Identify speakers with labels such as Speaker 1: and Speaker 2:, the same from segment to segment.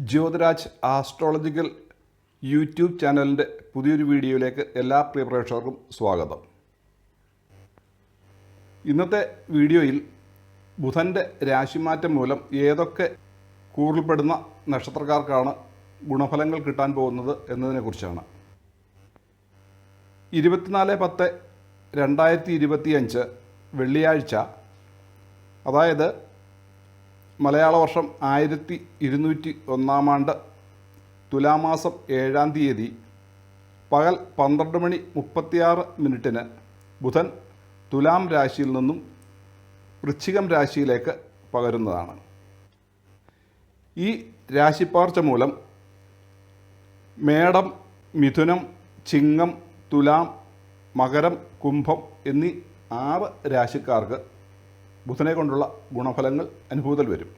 Speaker 1: Jyothiraj astrological YouTube ചാനലിന്റെ പുതിയൊരു വീഡിയോയിലേക്ക് എല്ലാ പ്രിയ പ്രേക്ഷകർക്കും സ്വാഗതം. ഇന്നത്തെ വീഡിയോയിൽ ബുധന്റെ രാശിമാറ്റം മൂലം ഏതൊക്കെ കൂറിൽപ്പെടുന്ന നക്ഷത്രക്കാർക്കാണ് ഗുണഫലങ്ങൾ കിട്ടാൻ പോകുന്നത് എന്നതിനെക്കുറിച്ചാണ് ഇരുപത്തിനാല് പത്ത് രണ്ടായിരത്തി ഇരുപത്തിയഞ്ച് വെള്ളിയാഴ്ച അതായത് മലയാള വർഷം ആയിരത്തി ഇരുന്നൂറ്റി ഒന്നാം ആണ്ട് തുലാമാസം ഏഴാം തീയതി പകൽ പന്ത്രണ്ട് മണി മുപ്പത്തിയാറ് മിനിറ്റിന് ബുധൻ തുലാം രാശിയിൽ നിന്നും വൃശ്ചികം രാശിയിലേക്ക് പകരുന്നതാണ്. ഈ രാശിപ്പാർച്ച മൂലം മേടം മിഥുനം ചിങ്ങം തുലാം മകരം കുംഭം എന്നീ ആറ് രാശിക്കാർക്ക് ബുധനെ കൊണ്ടുള്ള ഗുണഫലങ്ങൾ അനുഭൂതൽ വരും.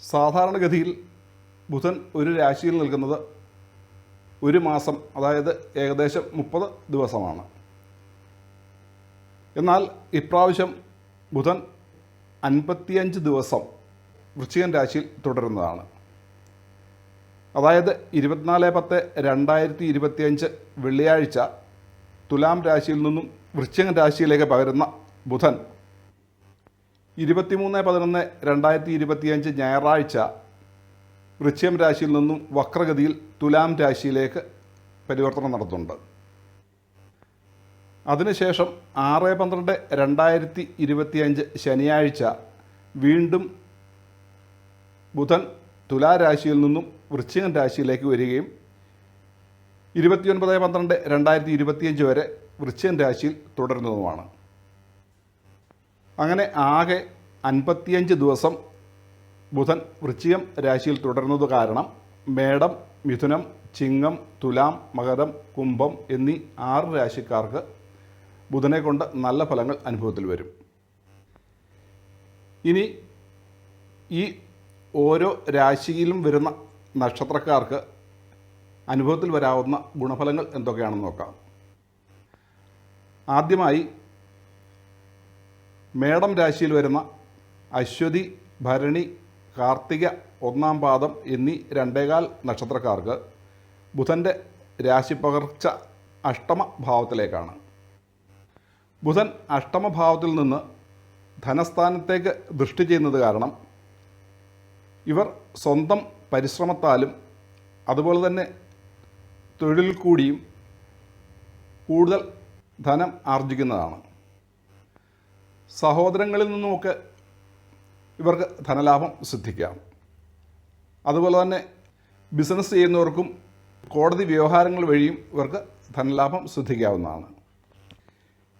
Speaker 1: സാധാരണഗതിയിൽ ബുധൻ ഒരു രാശിയിൽ നിൽക്കുന്നത് ഒരു മാസം അതായത് ഏകദേശം മുപ്പത് ദിവസമാണ്. എന്നാൽ ഇപ്രാവശ്യം ബുധൻ അൻപത്തിയഞ്ച് ദിവസം വൃശ്ചികൻ രാശിയിൽ തുടരുന്നതാണ്. അതായത് ഇരുപത്തിനാല് പത്ത് രണ്ടായിരത്തി ഇരുപത്തിയഞ്ച് വെള്ളിയാഴ്ച തുലാം രാശിയിൽ നിന്നും വൃശ്ചികൻ രാശിയിലേക്ക് പകരുന്ന ബുധൻ ഇരുപത്തിമൂന്ന് പതിനൊന്ന് രണ്ടായിരത്തി ഇരുപത്തിയഞ്ച് ഞായറാഴ്ച വൃശ്ചികം രാശിയിൽ നിന്നും വക്രഗതിയിൽ തുലാം രാശിയിലേക്ക് പരിവർത്തനം നടത്തുന്നുണ്ട്. അതിനുശേഷം ആറ് പന്ത്രണ്ട് രണ്ടായിരത്തി ഇരുപത്തിയഞ്ച് ശനിയാഴ്ച വീണ്ടും ബുധൻ തുലാരാശിയിൽ നിന്നും വൃശ്ചികൻ രാശിയിലേക്ക് വരികയും ഇരുപത്തിയൊൻപത് പന്ത്രണ്ട് രണ്ടായിരത്തി ഇരുപത്തിയഞ്ച് വരെ വൃശ്ചികൻ രാശിയിൽ തുടരുന്നതുമാണ്. അങ്ങനെ ആകെ അൻപത്തിയഞ്ച് ദിവസം ബുധൻ വൃശ്ചികം രാശിയിൽ തുടരുന്നത് കാരണം മേടം മിഥുനം ചിങ്ങം തുലാം മകരം കുംഭം എന്നീ ആറ് രാശിക്കാർക്ക് ബുധനെ കൊണ്ട് നല്ല ഫലങ്ങൾ അനുഭവത്തിൽ വരും. ഇനി ഈ ഓരോ രാശിയിലും വരുന്ന നക്ഷത്രക്കാർക്ക് അനുഭവത്തിൽ വരാവുന്ന ഗുണഫലങ്ങൾ എന്തൊക്കെയാണെന്ന് നോക്കാം. ആദ്യമായി മേടം രാശിയിൽ വരുന്ന അശ്വതി ഭരണി കാർത്തിക ഒന്നാം പാദം എന്നീ രണ്ടേകാൽ നക്ഷത്രക്കാർക്ക് ബുധന്റെ രാശിപ്പകർച്ച അഷ്ടമ ഭാവത്തിലേക്കാണ്. ബുധൻ അഷ്ടമഭാവത്തിൽ നിന്ന് ധനസ്ഥാനത്തേക്ക് ദൃഷ്ടി ചെയ്യുന്നത് കാരണം ഇവർ സ്വന്തം പരിശ്രമത്താലും അതുപോലെ തന്നെ തൊഴിൽ കൂടിയും കൂടുതൽ ധനം ആർജിക്കുന്നതാണ്. സഹോദരങ്ങളിൽ നിന്നുമൊക്കെ ഇവർക്ക് ധനലാഭം സിദ്ധിക്കാം. അതുപോലെ തന്നെ ബിസിനസ് ചെയ്യുന്നവർക്കും കോടതി വ്യവഹാരങ്ങൾ വഴിയും ഇവർക്ക് ധനലാഭം സിദ്ധിക്കാവുന്നതാണ്.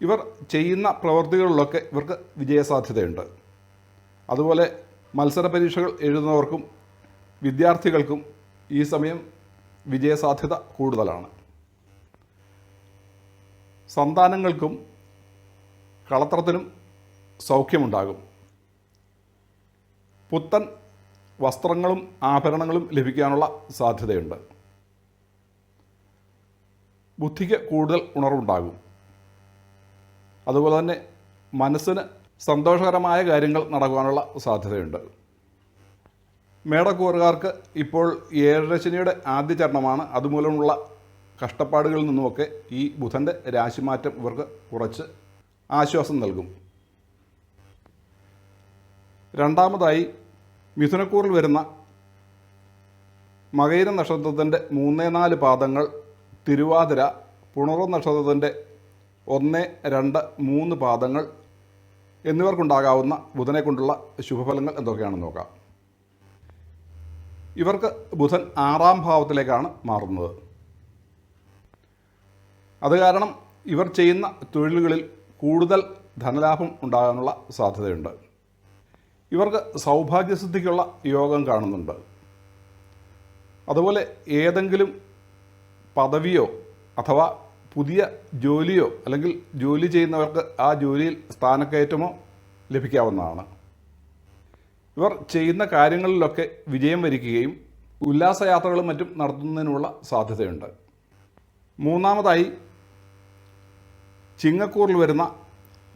Speaker 1: ഇവർ ചെയ്യുന്ന പ്രവൃത്തികളിലൊക്കെ ഇവർക്ക് വിജയസാധ്യതയുണ്ട്. അതുപോലെ മത്സര പരീക്ഷകൾ എഴുതുന്നവർക്കും വിദ്യാർത്ഥികൾക്കും ഈ സമയം വിജയസാധ്യത കൂടുതലാണ്. സന്താനങ്ങൾക്കും കളത്രത്തിനും സൗഖ്യമുണ്ടാകും. പുത്തൻ വസ്ത്രങ്ങളും ആഭരണങ്ങളും ലഭിക്കാനുള്ള സാധ്യതയുണ്ട്. ബുദ്ധിക്ക് കൂടുതൽ ഉണർവുണ്ടാകും. അതുപോലെ തന്നെ മനസ്സിന് സന്തോഷകരമായ കാര്യങ്ങൾ നടക്കുവാനുള്ള സാധ്യതയുണ്ട്. മേടക്കൂറുകാർക്ക് ഇപ്പോൾ ഏഴരശനിയുടെ ആദ്യ ചരണമാണ്. അതുമൂലമുള്ള കഷ്ടപ്പാടുകളിൽ നിന്നുമൊക്കെ ഈ ബുധന്റെ രാശിമാറ്റം ഇവർക്ക് കുറച്ച് ആശ്വാസം നൽകും. രണ്ടാമതായി മിഥുനക്കൂറിൽ വരുന്ന മകൈര നക്ഷത്രത്തിന്റെ മൂന്ന് നാല് പാദങ്ങൾ തിരുവാതിര പുണറ നക്ഷത്രത്തിന്റെ ഒന്ന് രണ്ട് മൂന്ന് പാദങ്ങൾ എന്നിവർക്കുണ്ടാകാവുന്ന ബുധനെ കൊണ്ടുള്ള ശുഭഫലങ്ങൾ എന്തൊക്കെയാണെന്ന് നോക്കാം. ഇവർക്ക് ബുധൻ ആറാം ഭാവത്തിലേക്കാണ് മാറുന്നത്. അത് കാരണം ഇവർ ചെയ്യുന്ന തൊഴിലുകളിൽ കൂടുതൽ ധനലാഭം ഉണ്ടാകാനുള്ള സാധ്യതയുണ്ട്. ഇവർക്ക് സൗഭാഗ്യസിദ്ധിക്കുള്ള യോഗം കാണുന്നുണ്ട്. അതുപോലെ ഏതെങ്കിലും പദവിയോ അഥവാ പുതിയ ജോലിയോ അല്ലെങ്കിൽ ജോലി ചെയ്യുന്നവർക്ക് ആ ജോലിയിൽ സ്ഥാനക്കയറ്റമോ ലഭിക്കാവുന്നതാണ്. ഇവർ ചെയ്യുന്ന കാര്യങ്ങളിലൊക്കെ വിജയം വരിക്കുകയും ഉല്ലാസയാത്രകളും മറ്റും നടത്തുന്നതിനുള്ള സാധ്യതയുണ്ട്. മൂന്നാമതായി ചിങ്ങക്കൂറിൽ വരുന്ന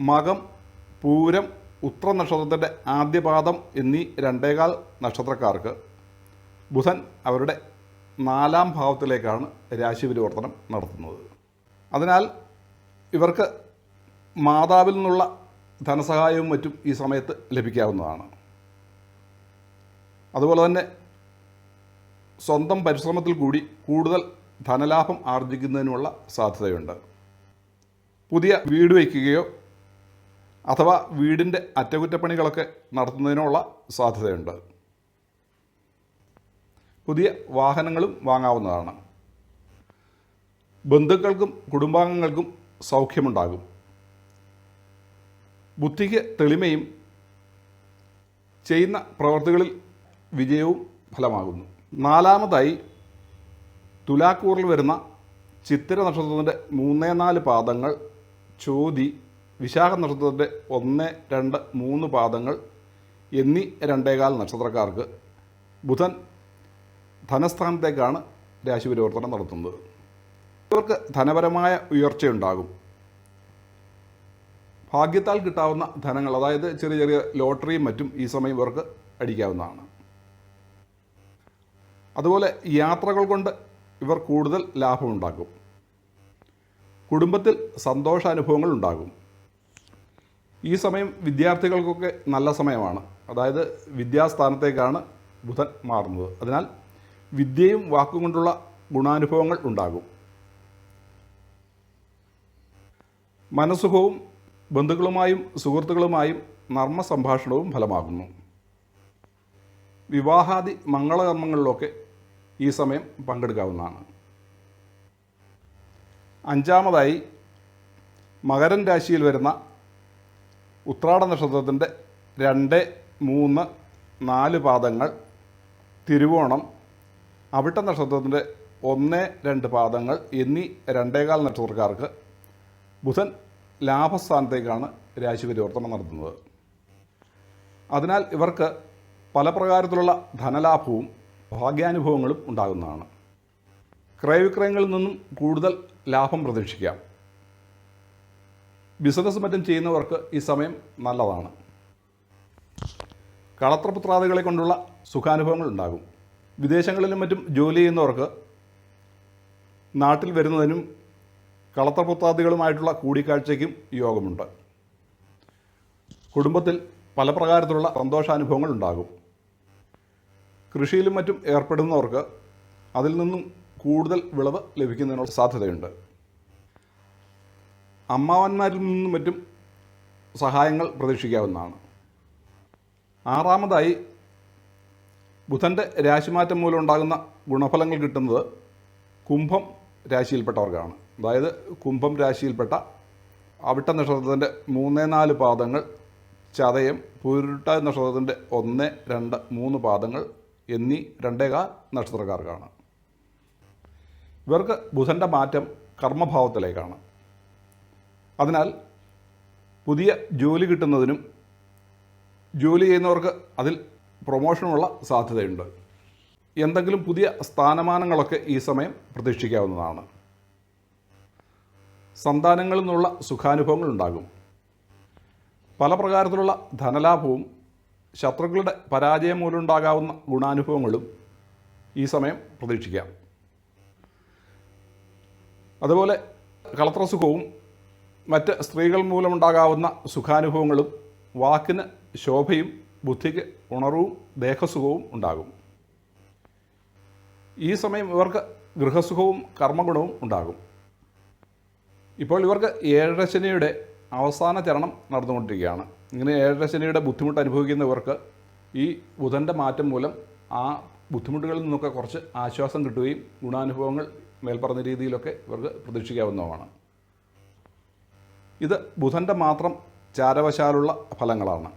Speaker 1: മകം പൂരം ഉത്ര നക്ഷത്രത്തിന്റെ ആദ്യപാദം എന്നീ രണ്ടേകാൽ നക്ഷത്രക്കാർക്ക് ബുധൻ അവരുടെ നാലാം ഭാവത്തിലേക്കാണ് രാശി പരിവർത്തനം നടത്തുന്നത്. അതിനാൽ ഇവർക്ക് മാതാവിൽ നിന്നുള്ള ധനസഹായവും മറ്റും ഈ സമയത്ത് ലഭിക്കാവുന്നതാണ്. അതുപോലെ തന്നെ സ്വന്തം പരിശ്രമത്തിൽ കൂടി കൂടുതൽ ധനലാഭം ആർജിക്കുന്നതിനുമുള്ള സാധ്യതയുണ്ട്. പുതിയ വീട് വയ്ക്കുകയോ അഥവാ വീടിന്റെ അറ്റകുറ്റപ്പണികളൊക്കെ നടത്തുന്നതിനുള്ള സാധ്യതയുണ്ട്. പുതിയ വാഹനങ്ങളും വാങ്ങാവുന്നതാണ്. ബന്ധുക്കൾക്കും കുടുംബാംഗങ്ങൾക്കും സൗഖ്യമുണ്ടാകും. ബുദ്ധിക്ക് തെളിമയും ചെയ്യുന്ന പ്രവർത്തികളിൽ വിജയവും ഫലമാകുന്നു. നാലാമതായി തുലാക്കൂറിൽ വരുന്ന ചിത്തിര നക്ഷത്രത്തിന്റെ മൂന്നേ നാല് പാദങ്ങൾ ചോതി വിശാഖ നക്ഷത്രത്തിന്റെ ഒന്ന് രണ്ട് മൂന്ന് പാദങ്ങൾ എന്നീ രണ്ടേകാൽ നക്ഷത്രക്കാർക്ക് ബുധൻ ധനസ്ഥാനത്തേക്കാണ് രാശി പരിവർത്തനം നടത്തുന്നത്. ഇവർക്ക് ധനപരമായ ഉയർച്ചയുണ്ടാകും. ഭാഗ്യത്താൽ കിട്ടാവുന്ന ധനങ്ങൾ അതായത് ചെറിയ ചെറിയ ലോട്ടറിയും മറ്റും ഈ സമയം ഇവർക്ക് അടിക്കാവുന്നതാണ്. അതുപോലെ യാത്രകൾ കൊണ്ട് ഇവർ കൂടുതൽ ലാഭമുണ്ടാക്കും. കുടുംബത്തിൽ സന്തോഷാനുഭവങ്ങൾ ഉണ്ടാകും. ഈ സമയം വിദ്യാർത്ഥികൾക്കൊക്കെ നല്ല സമയമാണ്. അതായത് വിദ്യാസ്ഥാനത്തേക്കാണ് ബുധൻ മാറുന്നത്. അതിനാൽ വിദ്യയും വാക്കും കൊണ്ടുള്ള ഗുണാനുഭവങ്ങൾ ഉണ്ടാകും. മനസ്സുഖവും ബന്ധുക്കളുമായും സുഹൃത്തുക്കളുമായും നർമ്മ സംഭാഷണവും ഫലമാകുന്നു. വിവാഹാദി മംഗളകർമ്മങ്ങളിലൊക്കെ ഈ സമയം പങ്കെടുക്കാവുന്നതാണ്. അഞ്ചാമതായി മകരൻ രാശിയിൽ വരുന്ന ഉത്രാട നക്ഷത്രത്തിന്റെ രണ്ട് മൂന്ന് നാല് പാദങ്ങൾ തിരുവോണം അവിട്ട നക്ഷത്രത്തിന്റെ ഒന്ന് രണ്ട് പാദങ്ങൾ എന്നീ രണ്ടേകാൽ നക്ഷത്രക്കാർക്ക് ബുധൻ ലാഭസ്ഥാനത്തേക്കാണ് രാശി പരിവർത്തനം നടത്തുന്നത്. അതിനാൽ ഇവർക്ക് പല പ്രകാരത്തിലുള്ള ധനലാഭവും ഭാഗ്യാനുഭവങ്ങളും ഉണ്ടാകുന്നതാണ്. ക്രയവിക്രയങ്ങളിൽ നിന്നും കൂടുതൽ ലാഭം പ്രതീക്ഷിക്കാം. ബിസിനസ് മറ്റും ചെയ്യുന്നവർക്ക് ഈ സമയം നല്ലതാണ്. കളത്രപുത്രാദികളെ കൊണ്ടുള്ള സുഖാനുഭവങ്ങൾ ഉണ്ടാകും. വിദേശങ്ങളിലും മറ്റും ജോലി ചെയ്യുന്നവർക്ക് നാട്ടിൽ വരുന്നതിനും കളത്രപുത്രാദികളുമായിട്ടുള്ള കൂടിക്കാഴ്ചയ്ക്കും യോഗമുണ്ട്. കുടുംബത്തിൽ പല പ്രകാരത്തിലുള്ള സന്തോഷാനുഭവങ്ങൾ ഉണ്ടാകും. കൃഷിയിലും മറ്റും ഏർപ്പെടുന്നവർക്ക് അതിൽ നിന്നും കൂടുതൽ വിളവ് ലഭിക്കുന്നതിനുള്ള സാധ്യതയുണ്ട്. അമ്മാവന്മാരിൽ നിന്നും മറ്റും സഹായങ്ങൾ പ്രതീക്ഷിക്കാവുന്നതാണ്. ആറാമതായി ബുധന്റെ രാശിമാറ്റം മൂലം ഉണ്ടാകുന്ന ഗുണഫലങ്ങൾ കിട്ടുന്നത് കുംഭം രാശിയിൽപ്പെട്ടവർക്കാണ്. അതായത് കുംഭം രാശിയിൽപ്പെട്ട അവിട്ട നക്ഷത്രത്തിന്റെ മൂന്ന് നാല് പാദങ്ങൾ ചതയം പൂരുട്ട നക്ഷത്രത്തിന്റെ ഒന്ന് രണ്ട് മൂന്ന് പാദങ്ങൾ എന്നീ രണ്ടേകാൽ നക്ഷത്രക്കാർക്കാണ്. ഇവർക്ക് ബുധന്റെ മാറ്റം കർമ്മഭാവത്തിലേക്കാണ്. അതിനാൽ പുതിയ ജോലി കിട്ടുന്നതിനും ജോലി ചെയ്യുന്നവർക്ക് അതിൽ പ്രൊമോഷനുള്ള സാധ്യതയുണ്ട്. എന്തെങ്കിലും പുതിയ സ്ഥാനമാനങ്ങളൊക്കെ ഈ സമയം പ്രതീക്ഷിക്കാവുന്നതാണ്. സന്താനങ്ങളിൽ നിന്നുള്ള സുഖാനുഭവങ്ങൾ ഉണ്ടാകും. പല പ്രകാരത്തിലുള്ള ധനലാഭവും ശത്രുക്കളുടെ പരാജയം മൂലമുണ്ടാകാവുന്ന ഗുണാനുഭവങ്ങളും ഈ സമയം പ്രതീക്ഷിക്കാം. അതുപോലെ കളത്രസുഖവും മറ്റ് സ്ത്രീകൾ മൂലമുണ്ടാകാവുന്ന സുഖാനുഭവങ്ങളും വാക്കിന് ശോഭയും ബുദ്ധിക്ക് ഉണർവും ദേഹസുഖവും ഉണ്ടാകും. ഈ സമയം ഇവർക്ക് ഗൃഹസുഖവും കർമ്മഗുണവും ഉണ്ടാകും. ഇപ്പോൾ ഇവർക്ക് ഏഴരശനിയുടെ അവസാന ചരണം നടന്നുകൊണ്ടിരിക്കുകയാണ്. ഇങ്ങനെ ഏഴരശനിയുടെ ബുദ്ധിമുട്ട് അനുഭവിക്കുന്നവർക്ക് ഈ ബുധന്റെ മാറ്റം മൂലം ആ ബുദ്ധിമുട്ടുകളിൽ നിന്നൊക്കെ കുറച്ച് ആശ്വാസം കിട്ടുകയും ഗുണാനുഭവങ്ങൾ മേൽപ്പറഞ്ഞ രീതിയിലൊക്കെ ഇവർക്ക് പ്രതീക്ഷിക്കാവുന്നതാണ് ഇത് ബുധന്റെ മാത്രം ചാരവശാലുള്ള ഫലങ്ങളാണ്.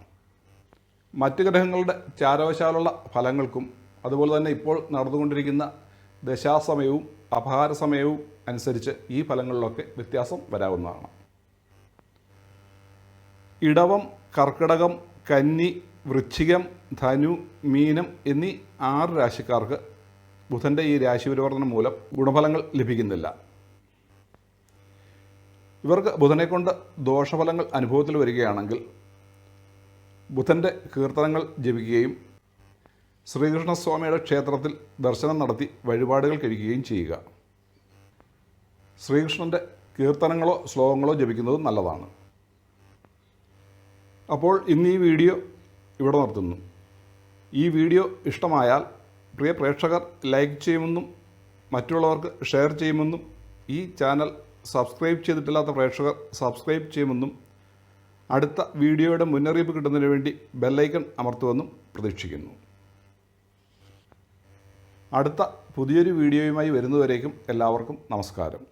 Speaker 1: മറ്റ് ഗ്രഹങ്ങളുടെ ചാരവശാലുള്ള ഫലങ്ങൾക്കും അതുപോലെ തന്നെ ഇപ്പോൾ നടന്നുകൊണ്ടിരിക്കുന്ന ദശാസമയവും അപഹാര സമയവും അനുസരിച്ച് ഈ ഫലങ്ങളിലൊക്കെ വ്യത്യാസം വരാവുന്നതാണ്. ഇടവം കർക്കിടകം കന്നി വൃശ്ചികം ധനു മീനം എന്നീ ആറ് രാശിക്കാർക്ക് ബുധന്റെ ഈ രാശി പരിവർത്തനം മൂലം ഗുണഫലങ്ങൾ ലഭിക്കുന്നില്ല. ഇവർക്ക് ബുധനെ കൊണ്ട് ദോഷഫലങ്ങൾ അനുഭവത്തിൽ വരികയാണെങ്കിൽ ബുധന്റെ കീർത്തനങ്ങൾ ജപിക്കുകയും ശ്രീകൃഷ്ണസ്വാമിയുടെ ക്ഷേത്രത്തിൽ ദർശനം നടത്തി വഴിപാടുകൾ കഴിക്കുകയും ചെയ്യുക. ശ്രീകൃഷ്ണന്റെ കീർത്തനങ്ങളോ ശ്ലോകങ്ങളോ ജപിക്കുന്നത് നല്ലതാണ്. അപ്പോൾ ഇന്ന് ഈ വീഡിയോ ഇവിടെ നിർത്തുന്നു. ഈ വീഡിയോ ഇഷ്ടമായാൽ പ്രിയ പ്രേക്ഷകർ ലൈക്ക് ചെയ്യുമെന്നും മറ്റുള്ളവർക്ക് ഷെയർ ചെയ്യുമെന്നും ഈ ചാനൽ സബ്സ്ക്രൈബ് ചെയ്തിട്ടില്ലാത്ത പ്രേക്ഷകർ സബ്സ്ക്രൈബ് ചെയ്യുമെന്നും അടുത്ത വീഡിയോയുടെ മുന്നറിയിപ്പ് കിട്ടുന്നതിന് വേണ്ടി ബെല്ലൈക്കൺ അമർത്തുമെന്നും പ്രതീക്ഷിക്കുന്നു. അടുത്ത പുതിയൊരു വീഡിയോയുമായി വരുന്നവരേക്കും എല്ലാവർക്കും നമസ്കാരം.